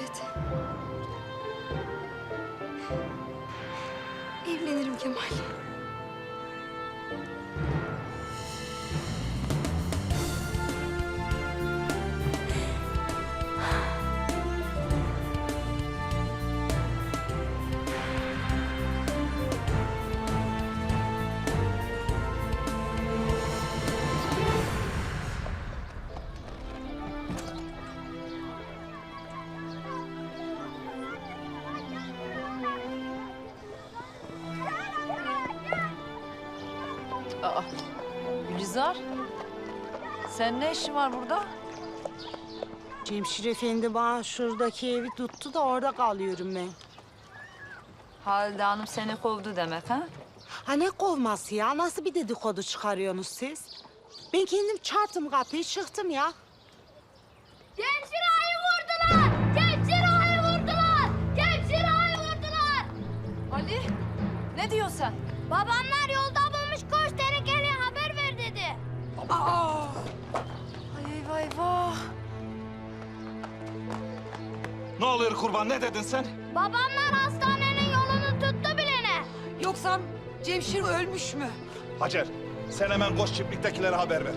Evet. Evlenirim Kemal. Aa, Gülizar. Sen ne işin var burada? Cemşir Efendi bana şuradaki evi tuttu da orada kalıyorum ben. Halide Hanım seni kovdu demek ha? Ha ne kovması ya? Nasıl bir dedikodu çıkarıyorsunuz siz? Ben kendim çarptım kapıyı çıktım ya. Cemşir ağayı vurdular! Cemşir ağayı vurdular! Cemşir ağayı vurdular! Ali, ne diyorsun sen? Babamlar yolda Ay eyvah eyvah. Ne oluyor kurban ne dedin sen? Babamlar hastanenin yolunu tuttu bilene. Yoksa Cemşir ölmüş mü? Hacer sen hemen koş çiftliktekilere haber ver.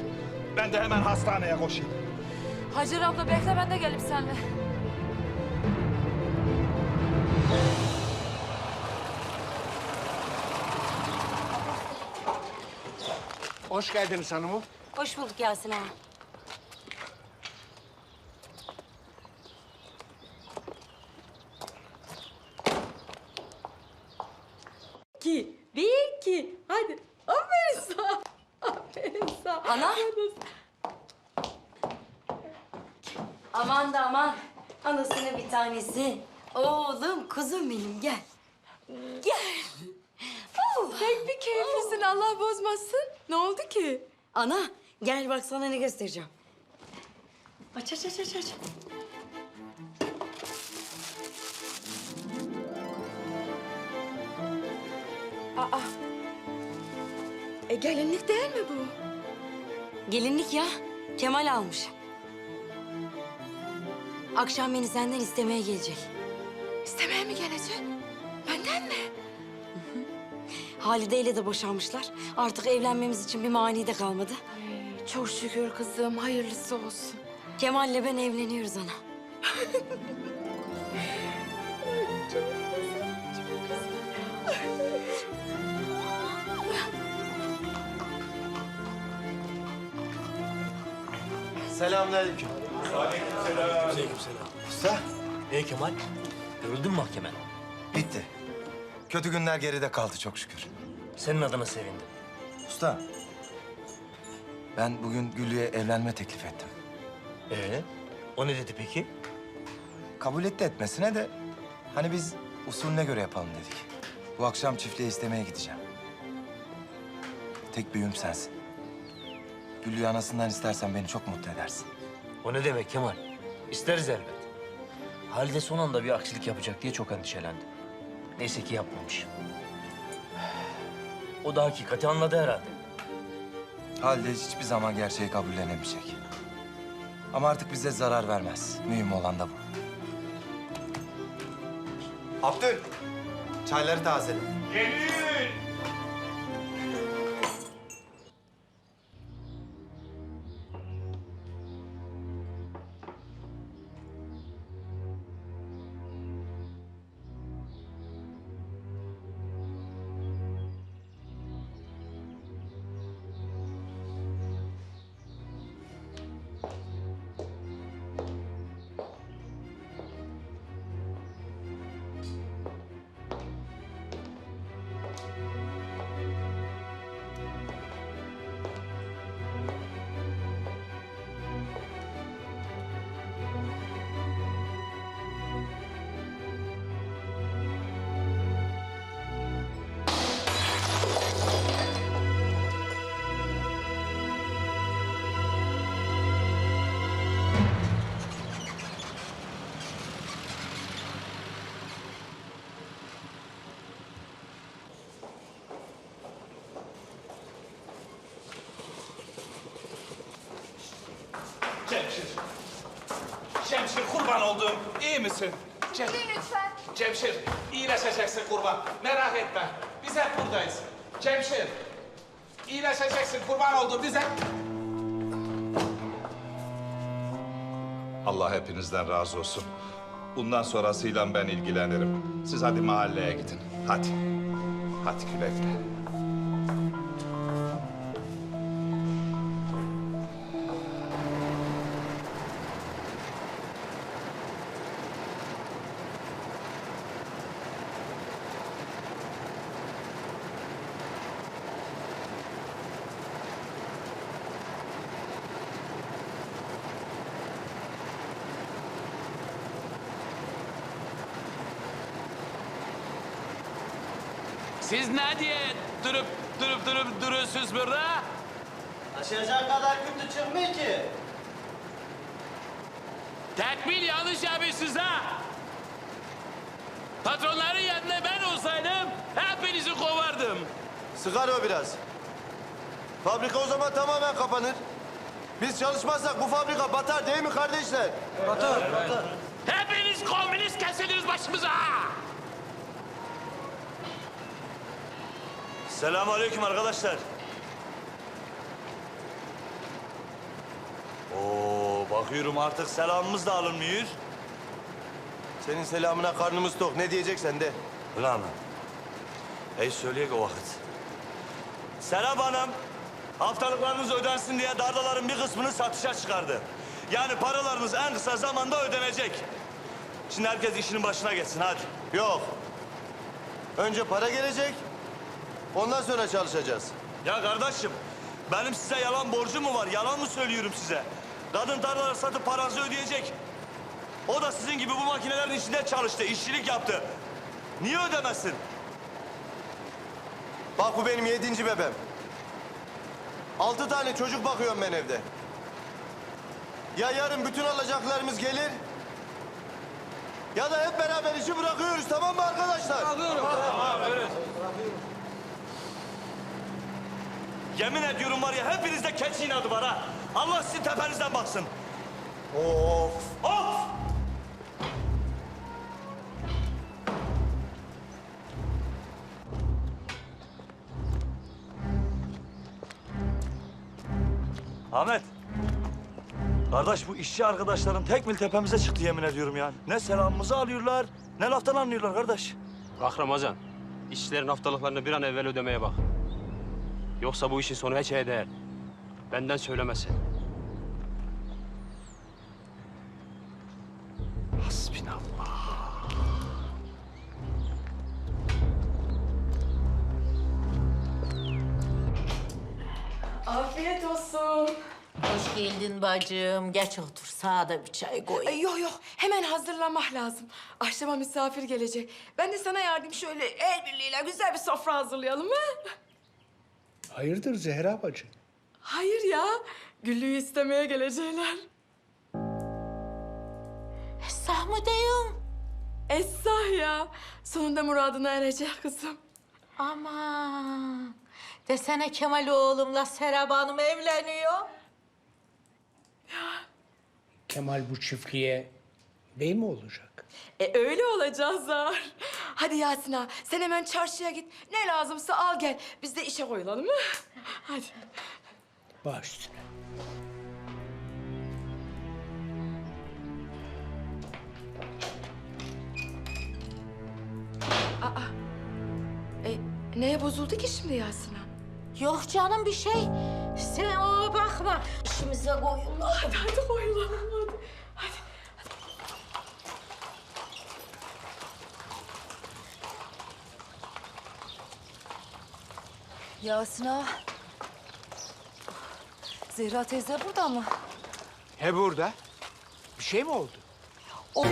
Ben de hemen hastaneye koşayım. Hacer abla bekle ben de gelip seninle. Hoş geldiniz hanımım. Hoş bulduk Yasin ağa. iki, bir, iki. Hadi. Aferin sana. Aferin sana. Ana. Aman da aman. Anasının bir tanesi. Oğlum, kuzum benim gel. Gel. Pek bir keyiflisin Allah bozmasın. Ne oldu ki? Ana, gel bak sana ne göstereceğim. Aç, aç, aç, aç, aç. E gelinlik değil mi bu? Gelinlik ya. Kemal almış. Akşam beni senden istemeye gelecek. İstemeye mi gelecek? Benden mi? Halide ile de boşanmışlar. Artık evlenmemiz için bir mani de kalmadı. Ay, çok şükür kızım. Hayırlısı olsun. Kemal'le ben evleniyoruz ana. Selamünaleyküm. Usta. E Kemal, görüldün mü mahkemen? Bitti. Kötü günler geride kaldı çok şükür. Senin adına sevindim. Usta. Ben bugün Güllü'ye evlenme teklif ettim. Ee, o ne dedi peki? Kabul etti etmesine de hani biz usulüne göre yapalım dedik. Bu akşam çiftliğe istemeye gideceğim. Tek büyüğüm sensin. Güllü'yü anasından istersen beni çok mutlu edersin. O ne demek Kemal? İsteriz elbet. Halide son anda bir aksilik yapacak diye çok endişelendi. Neyse ki yapmamış. O da hakikati anladı herhalde. Halide hiçbir zaman gerçeği kabullenemeyecek. Ama artık bize zarar vermez. Mühim olan da bu. Abdül, çayları tazele. Cemşir kurban olduğum iyi misin? Cem, lütfen. Cemşir iyileşeceksin kurban. Merak etme. Biz hep buradayız. Cemşir iyileşeceksin kurban olduğum biz hep... Allah hepinizden razı olsun. Bundan sonrasıyla ben ilgilenirim. Siz hadi mahalleye gidin. Hadi. Hadi güle güle. Siz ne diye durup durup durup duruyorsunuz burada? Taşıyacak kadar kötü çıkmıyor ki. Tekmil yanlış yapıyorsunuz ha. Patronların yerine ben olsaydım hepinizi kovardım. Sıkar o biraz. Fabrika o zaman tamamen kapanır. Biz çalışmazsak bu fabrika batar değil mi kardeşler? Hepiniz komünist kesildiniz başımıza. Selamünaleyküm arkadaşlar. Oo, bakıyorum artık selamımız da alınmıyor. Senin selamına karnımız tok. Ne diyeceksen de. Ulan. Ey söyleyek o vakit. Serap Hanım, haftalıklarınız ödensin diye dardaların bir kısmını satışa çıkardı. Yani paralarınız en kısa zamanda ödenecek. Şimdi herkes işinin başına geçsin hadi. Yok. Önce para gelecek, Ondan sonra çalışacağız. Ya kardeşim, benim size yalan borcum mu var? Yalan mı söylüyorum size? Kadın tarlaları satıp paranızı ödeyecek. O da sizin gibi bu makinelerin içinde çalıştı, işçilik yaptı. Niye ödemesin? Bak bu benim yedinci bebem. Altı tane çocuk bakıyorum ben evde. Ya yarın bütün alacaklarımız gelir... ...ya da hep beraber işi bırakıyoruz tamam mı arkadaşlar? Yemin ediyorum var ya hepinizde keçi inadı var ha. Allah sizin tepenizden baksın. Of! Of! Ahmet. Kardeş bu işçi arkadaşların tek mil tepemize çıktı yemin ediyorum ya. Ne selamımızı alıyorlar, ne laftan anlıyorlar kardeş. Bak Ramazan, işçilerin haftalıklarını bir an evvel ödemeye bak. Yoksa bu işin sonu hiç iyi değil. Benden söylemesi. Afiyet olsun. Hoş geldin bacım. Geç otur. Sağda bir çay koy. Ay, yok yok hemen hazırlanmak lazım. Akşama misafir gelecek. Ben de sana yardım şöyle el birliğiyle güzel bir sofra hazırlayalım mı? Hayırdır Zehra bacı? Hayır ya. Güllü'yü istemeye gelecekler. Esah mı diyorsun? Esah ya. Sonunda muradına erecek kızım. Aman. Desene Kemal oğlumla Serap Hanım evleniyor. Kemal bu çiftliğe bey mi olacak? E öyle olacağız Zahar. Hadi Yasin ağa, sen hemen çarşıya git. Ne lazımsa al gel. Biz de işe koyulalım mı? Hadi. Baş üstüne. E, neye bozuldu ki şimdi Yasin ağa? Yok canım bir şey. Sen ona bakma. İşimize koyun. Hadi hadi koyulalım hadi. Hadi. Yasin ağa. Zehra teyze burada mı? He burada. Bir şey mi oldu? O